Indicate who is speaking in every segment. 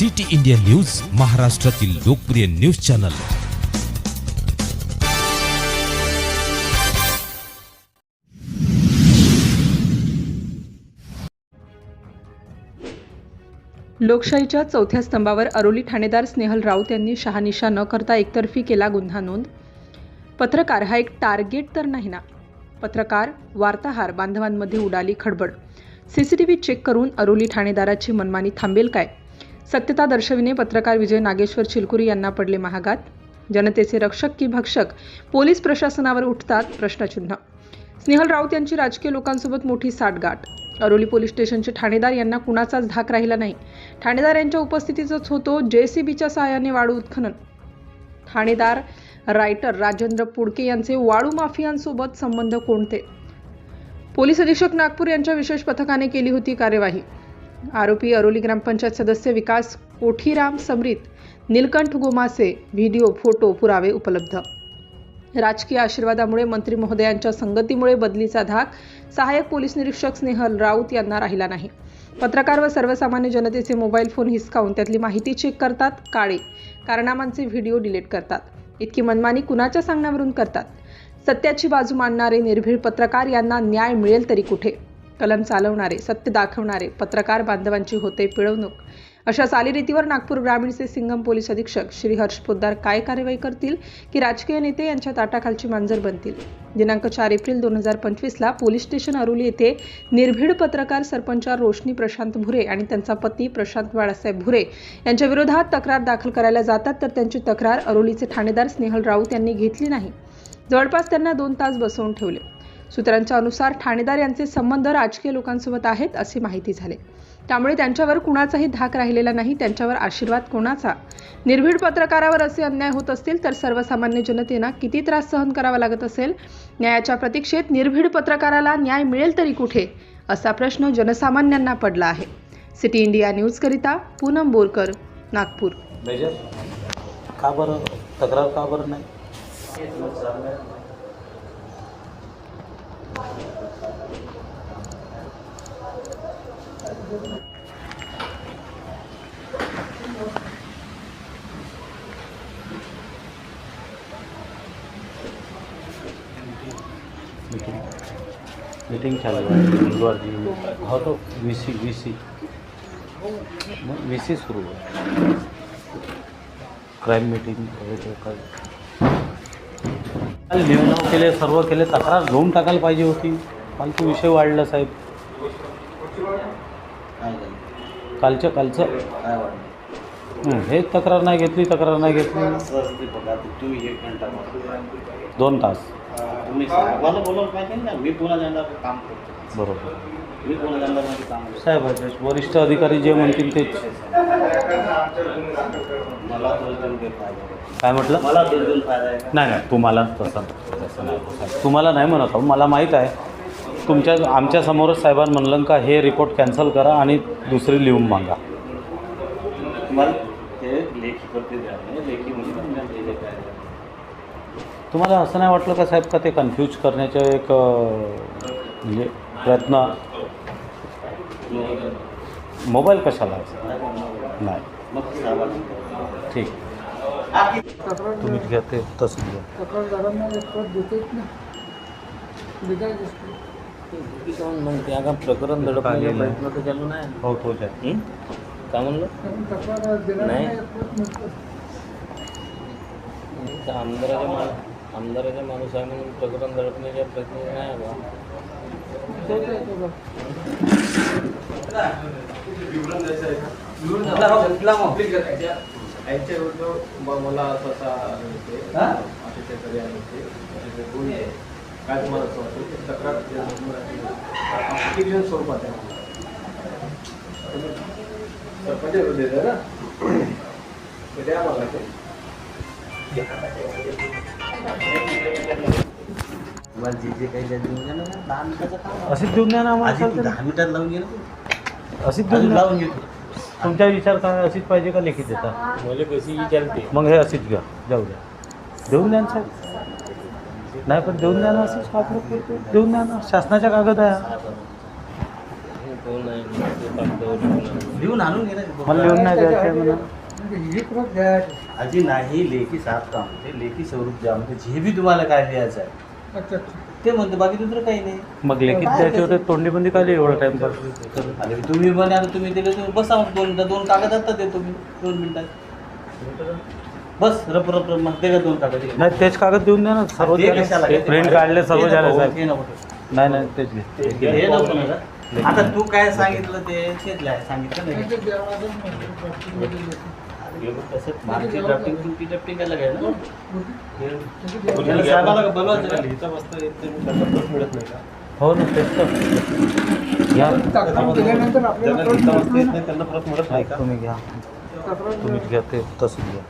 Speaker 1: City India news महाराष्ट्रातील लोकप्रिय news channel.
Speaker 2: लोकशाहीच्या चौथ्या स्तंभावर अरोली ठाणेदार स्नेहल राऊत यांनी शहानिशा न करता एकतर्फी केला गुन्हा नोंद. पत्रकार हा एक टार्गेट तर नाही ना. पत्रकार वार्ताहार बांधवांमध्ये उडाली खडबड. सीसीटीव्ही चेक करून अरोली ठाणेदाराची मनमानी थांबेल काय? सत्यता दर्शविणे पत्रकार विजय नागेश्वर चिलकुरी यांना पडले महागात. जनतेचे रक्षक की भक्षक पोलीस प्रशासनावर उठतात प्रश्नचिन्ह. स्नेहल राऊत यांची राजकीय लोकांसोबत मोठी साठगाठ. अरोली पोलीस स्टेशनचे ठाणेदार यांना कुणाचाच धाक राहिला नाही. ठाणेदार यांच्या उपस्थितीतच होतो जेसीबीच्या सहाय्याने वाळू उत्खनन. ठाणेदार रायटर राजेंद्र पुडके यांचे वाळू माफियांसोबत संबंध कोणते? पोलीस अधीक्षक नागपूर यांच्या विशेष पथकाने केली होती कार्यवाही. आरोपी अरोली ग्रामपंचायत सदस्य विकास कोठीराम समरीत निलकंठ गोमासे व्हिडिओ फोटो पुरावे उपलब्ध. राजकीय आशीर्वादामुळे मंत्री महोदयांच्या संगतीमुळे बदलीचा धाक सहाय्यक पोलीस निरीक्षक स्नेहल राऊत यांना राहिला नाही. पत्रकार व सर्वसामान्य जनतेचे मोबाईल फोन हिसकावून त्यातली माहिती चेक करतात काळे कारनामांचे व्हिडिओ डिलीट करतात. इतकी मनमानी कुणाच्या सांगण्यावरून करतात? सत्याची बाजू मांडणारे निर्भीड पत्रकार यांना न्याय मिळेल तरी कुठे? कलम चालवणारे सत्य दाखवणारे पत्रकार बांधवांची होते पिळवणूक. अशा चालीरीतीवर नागपूर ग्रामीणचे सिंगम पोलीस अधीक्षक श्री हर्ष पोद्दार काय कार्यवाही करतील? की राजकीय नेते यांच्या ताटाखालची मांजर बनतील? दिनांक चार एप्रिल दोन हजार पंचवीसला पोलीस स्टेशन अरोली येथे निर्भीड पत्रकार सरपंच रोशनी प्रशांत भुरे आणि त्यांचा पती प्रशांत बाळासाहेब भुरे यांच्या विरोधात तक्रार दाखल करायला जातात तर त्यांची तक्रार अरोलीचे ठाणेदार स्नेहल राऊत यांनी घेतली नाही. जवळपास त्यांना दोन तास बसवून ठेवले. सूत्रांच्या अनुसार ठाणेदार यांचे संबंध राजकीय लोकांसोबत आहेत असे माहिती झाले. त्यामुळे त्यांच्यावर कुणाचाही धाक राहिलेला नाही त्यांच्यावर आशीर्वाद कोणाचा? निर्भीड पत्रकारावर असे अन्याय होत असतील तर सर्वसामान्य जनतेना किती त्रास सहन करावा लागत असेल? न्यायाच्या प्रतीक्षेत निर्भीड पत्रकाराला न्याय मिळेल तरी कुठे? असा प्रश्न जनसामान्यांना पडला आहे. सिटी इंडिया न्यूजकरिता पूनम बोरकर नागपूर.
Speaker 3: मेजर का बरं? तक्रार का बरं नाही? मीटिंग चालू आहे गुरुवारची हो तो V C V C V C सुरू आहे क्राईम मीटिंग काल निवडणूक केले सर्व केले तक्रार घेऊन टाकायला पाहिजे होती. फालतू विषय वाढला साहेब. कालच्या कालचं हं, हे तक्रार नाही घेतली तक्रार नाही घेतली.
Speaker 4: ते तुम्ही एक घंटा.
Speaker 3: दोन तास.
Speaker 4: तुम्ही साहेबाला बोलावलं पाहिजे ना. मी पुन्हा जाणार काम करतो.
Speaker 3: बरोबर.
Speaker 4: मी पुन्हा जाणार मध्ये काम करतो.
Speaker 3: साहेब आहेत, वरिष्ठ अधिकारी जे म्हणतील तेच.
Speaker 4: मला दोष देऊन काही फायदा नाही.
Speaker 3: काय म्हटलं?
Speaker 4: मला दोष देऊन फायदा आहे का
Speaker 3: नाही नाही तुम्हाला तसं तसं नाही साहेब तुम्हाला नाही म्हणत आहो मला माहीत आहे. तुमच्या आमच्या समोरच साहेबांनी म्हणलं का हे रिपोर्ट कॅन्सल करा आणि दुसरी लिहून मागा.
Speaker 4: मला
Speaker 3: तुम्हाला असं नाही वाटलं का साहेब का ते कन्फ्यूज़ करण्याचे एक म्हणजे प्रयत्न? मोबाईल कशाला? नाही. ठीक. तुम्ही घ्या ते तसं
Speaker 4: प्रकरण दडपण्याचा प्रयत्न तर चालू नाही.
Speaker 3: हो तो
Speaker 4: काय म्हणलं? नाही. आमदाराच्या आमदाराच्या माणूस आहे म्हणून प्रकरण दडपण्याचा प्रयत्न नाही बा
Speaker 5: यांच्या विरुद्ध मला स्वतः ते अतिशय गुण आहे काय तुम्हाला असं वाटतं तक्रार स्वरूपात आहे सरपंच विरुद्ध येतं ना ते मला ते
Speaker 3: अशीच देऊन द्या ना आम्हाला
Speaker 4: आधी
Speaker 3: चालतं
Speaker 4: दहा मिनिटात लावून घे ना
Speaker 3: ना. अशीच
Speaker 4: अजून
Speaker 3: देऊन द्या
Speaker 4: लावून घेतो
Speaker 3: तुमचा विचार काय अशीच पाहिजे का लिखित देता?
Speaker 4: मला कशी विचारते.
Speaker 3: मग हे अशीच घ्या. जाऊ द्या. देऊन द्या ना साहेब. नाही पण देऊन द्या ना अशीच कागद देऊन द्या ना. शासनाच्या कागद आहे. हा.
Speaker 4: कोण आहे?
Speaker 6: लिहून आणून घे ना.
Speaker 3: मला लिहून नाही द्यायचं आहे म्हणा.
Speaker 6: आजी नाही लेखी सात काम ते लेखी स्वरूप द्या म्हणजे जे बी तुम्हाला काय लिहायचं आहे. ते म्हणते बाकी दुसरं काही नाही.
Speaker 3: मग लेखित द्यायचे होते तोंडीबंदी काय एवढा टाइमपास
Speaker 6: आणि तुम्ही म्हणे आता तुम्ही दिले तुम्ही बसा मग दोन दोन कागद आता देतो मी. दोन मिनिटात बस रप रप रप म्हणते का दोन कागद.
Speaker 3: नाही तेच कागद देऊन द्या ना. सर्व
Speaker 6: ते कशाला?
Speaker 3: प्रिंट काढले सर्व
Speaker 6: ते
Speaker 3: झाले
Speaker 6: नको,
Speaker 3: साहेब
Speaker 6: ते नको.
Speaker 3: नाही नाही तेच घे.
Speaker 6: हे नको नका. आता तू काय सांगितलं ते? तेच लिहाय सांगितलं नाही. तसं मागची ड्राफ्टिंग तुमची ड्राफ्टिंग काय लागाय ना? त्याला साहेबाला का बोलवायचं का?
Speaker 5: लिहिता बसता येत नाही त्यांना प्रत मिळत नाही का
Speaker 3: हो ना तेच तर घ्या
Speaker 5: ज्यांना लिहिता बसता येत नाही त्यांना प्रत मिळत नाही का
Speaker 3: तुम्ही घ्या तुम्हीच घ्या ते तसंच घ्या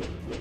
Speaker 3: Thank you.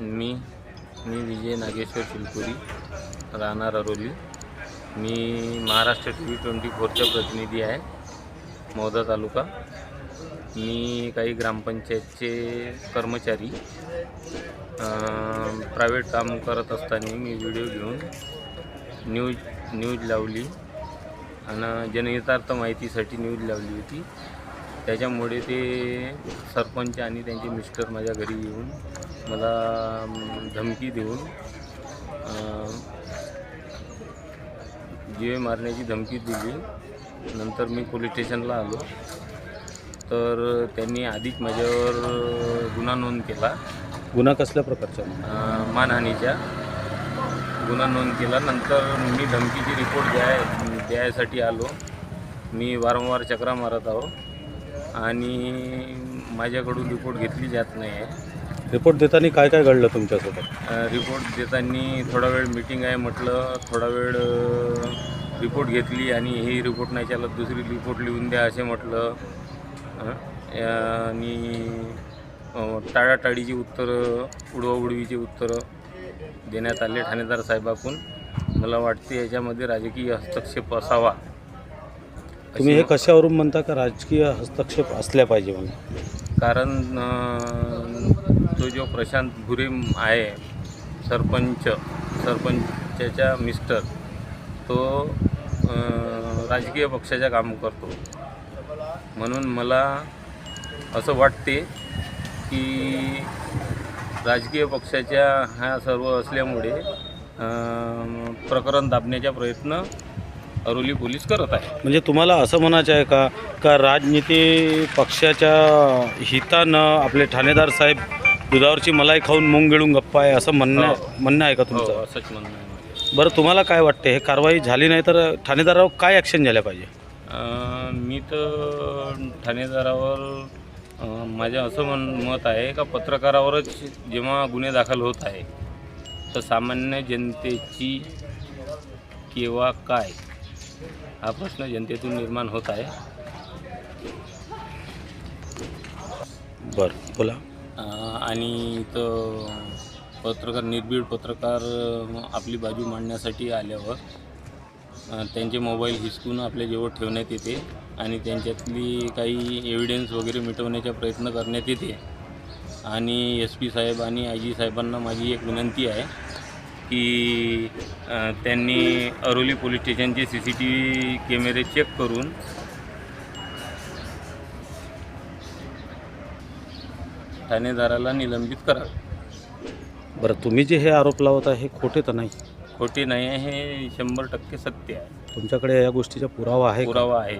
Speaker 4: मी मी विजय नागेश्वर शिलपुरी राहणार अरोली. मी महाराष्ट्र टी व्ही ट्वेंटी फोरचा प्रतिनिधी आहे मौदा तालुका. मी काही ग्रामपंचायतचे कर्मचारी प्रायव्हेट काम करत असताना मी व्हिडिओ घेऊन न्यूज न्यूज लावली. आणि जनहितार्थ माहितीसाठी न्यूज लावली होती. त्याच्यामुळे ते सरपंच आणि त्यांचे मिस्टर माझ्या घरी येऊन मला धमकी देऊन जीवे मारण्याची धमकी दिली. नंतर मी पोलीस स्टेशनला आलो. तर त्यांनी आधीच माझ्यावर गुन्हा नोंद केला.
Speaker 3: गुन्हा कसल्या प्रकारचा?
Speaker 4: मानहानीच्या गुन्हा नोंद केला. नंतर मी धमकीची रिपोर्ट द्याय द्यायसाठी आलो. मी वारंवार चक्रा मारत आहो. आणि माझ्याकडून रिपोर्ट घेतली जात नाही आहे.
Speaker 3: रिपोर्ट देताना काय काय घडलं तुमच्यासोबत?
Speaker 4: रिपोर्ट देताना थोडा वेळ मीटिंग आहे म्हटलं थोडा वेळ रिपोर्ट घेतली आणि ही रिपोर्ट नाही चालत दुसरी रिपोर्ट लिहून द्या असे म्हटलं. अ, आणि अ, टाळाटाळीची उत्तरं उडवाउडवीची उत्तरं देण्यात आले ठाणेदार साहेबाकडून. मला वाटते याच्यामध्ये राजकीय हस्तक्षेप असावा.
Speaker 3: तुम्ही हे कशावरून म्हणता का राजकीय हस्तक्षेप असल्या पाहिजे म्हणून?
Speaker 4: कारण अं, तो जो प्रशांत भुरे आहे सरपंच सरपंचाच्या मिस्टर तो अं, राजकीय पक्षाच्या काम करतो. म्हणून मला असं वाटते की राजकीय पक्षाच्या ह्या सर्व असल्यामुळे अं, प्रकरण दाबण्याचा प्रयत्न अरोली पोलीस करत आहे.
Speaker 3: म्हणजे तुम्हाला असं म्हणायचं आहे का? का राजनीती पक्षाच्या हितानं आपले ठाणेदार साहेब दुधावरची मलाई खाऊन मुंग गिळून गप्पा आहे असं म्हणणं
Speaker 4: हो.
Speaker 3: म्हणणं आहे का
Speaker 4: हो
Speaker 3: तुमचं?
Speaker 4: असंच म्हणणं आहे माझं.
Speaker 3: बरं तुम्हाला काय वाटते हे कारवाई झाली नाही तर ठाणेदारावर काय ॲक्शन झाल्या पाहिजे?
Speaker 4: अं, मी तर ठाणेदारावर अं, माझं असं म्हण मत आहे का पत्रकारावरच जेव्हा गुन्हे दाखल होत आहे तर सामान्य जनतेची केव्हा काय? हा प्रश्न जनतेतून निर्माण होत आहे.
Speaker 3: बरं बोला.
Speaker 4: आणि इथं पत्रकार निर्भीड पत्रकार आपली बाजू मांडण्यासाठी आल्यावर त्यांचे मोबाईल हिसकून आपल्याजवळ ठेवण्यात येते आणि त्यांच्यातली काही एव्हिडन्स वगैरे मिटवण्याचा प्रयत्न करण्यात येते. आणि एस पी साहेब आणि आय जी साहेबांना माझी एक विनंती आहे. की त्यांनी अरोली पोलीस स्टेशनचे सी सी टी व्ही कॅमेरे चेक करून ठाणेदाराला निलंबित करावे.
Speaker 3: बरं तुम्ही जे हे आरोप लावत आहे हे खोटे तर नाही?
Speaker 4: खोटे नाही आहे हे शंभर टक्के सत्य आहे.
Speaker 3: तुमच्याकडे या गोष्टीचा पुरावा आहे का?
Speaker 4: पुरावा आहे.